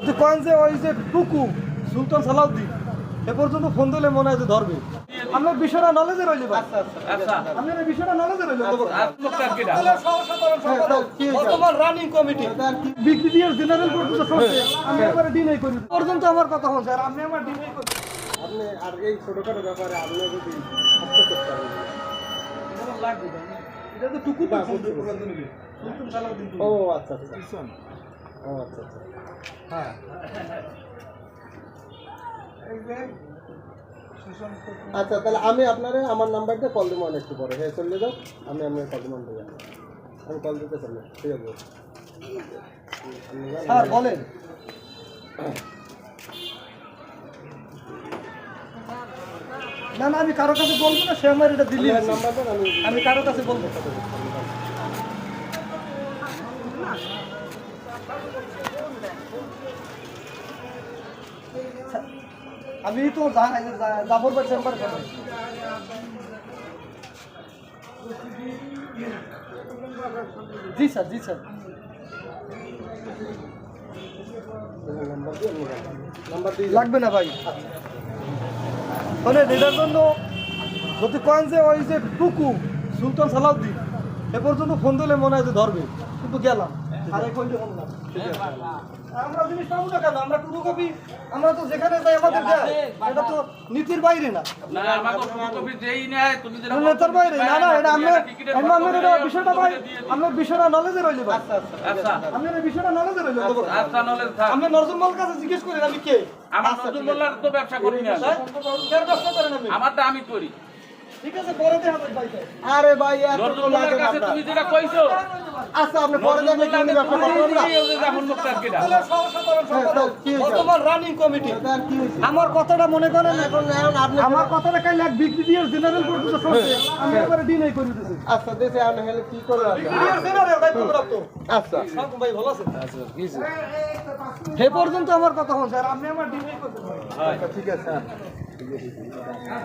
যে যে ওই যে টুকু সুলতান সালাউদ্দিন এ পর্যন্ত ফোন দিলে মনে হয় যে ধরবে। আপনার বিষয়টা নলেজে রইলে আচ্ছা আপনার বিষয়টা নলেজে রইলে রানিং কমিটি ব্রিগেডিয়ার জেনারেল পর্যন্ত শুনছে আমি এবারে ডিনাই করি। পর্যন্ত আমার কথা হচ্ছে আর আপনি আমার ডিনাই করি। আপনি আর এই ছোটখাটো ব্যাপারে আপনি যদি হস্তক্ষেপ করেন এটা তো টুকু। ও আচ্ছা আচ্ছা। হ্যাঁ। আচ্ছা তাহলে আমি আপনারে আমার নাম্বারটা কল দেবো একটু পরে। হ্যাঁ চলে যাও। আমি আপনার কল দেবো আমি কল দিতে চলবো ঠিক আছে। স্যার বলেন। না না আমি কারও কাছে বলব না সে আমার এটা দিল্লি আমি কারও কাছে বলব। আমি তো জাফর ভাই চেম্বার করে। জি স্যার জি স্যার। লাগবে না ভাই। মানে এটার জন্য যদি কয়েন যে ওই যে টুকু সুলতান সালাউদ্দিন এ পর্যন্ত ফোন দিলে মনে হয় যে ধরবে কিন্তু গেলাম। আর এই কইলে হল না। আমরা জিনিস পাবো না কেন? আমরা টুকু আমরা তো যেখানে যাই আমাদের দেয়। এটা তো নীতির বাইরে না। না, আমাকে ফুলকপি যেই নেয়, তুমি যেটা এটা নেতার বাইরে না না এটা আমরা আমরা এটা বিষয়টা ভাই দিয়ে বিষয়টা নলেজে রইলে ভাই। এই বিষয়টা নলেজে রইলে knowledge থাক। আমি নজরুল মল কাছে জিজ্ঞেস করি আমি কে? আমার নজরুল মোল্লার তো ব্যবসা করি না। কেন ব্যবসা করেন আমি আমারটা আমি করি। ঠিক আছে পরে দেখা ভাই। আরে ভাই এত নজরুল মোল্লার কাছে তুমি যেটা কইছো, আচ্ছা আপনি পরে নজরুল যাবেন কি ব্যবসা করব? স্যার, হয়েছে? বর্তমান রানিং কমিটি স্যার, কি হয়েছে? আমার কথাটা মনে করেন? এখন এখন আপনি আমার কথাটা কাইলে এক ব্রিগেডিয়ার জেনারেল পর্যন্ত শুনছে আমি এবারে ডিনাই করে দিতেছি। আচ্ছা দেশে আপনি হেলে কি করে রাখবেন? ব্রিগেডিয়ার জেনারেল আচ্ছা। সালাম ভাই ভালো আছেন? হে পর্যন্ত আমার কথা আর আপনি আমার ডিনাই করতে আচ্ছা ঠিক আছে হ্যাঁ। যান।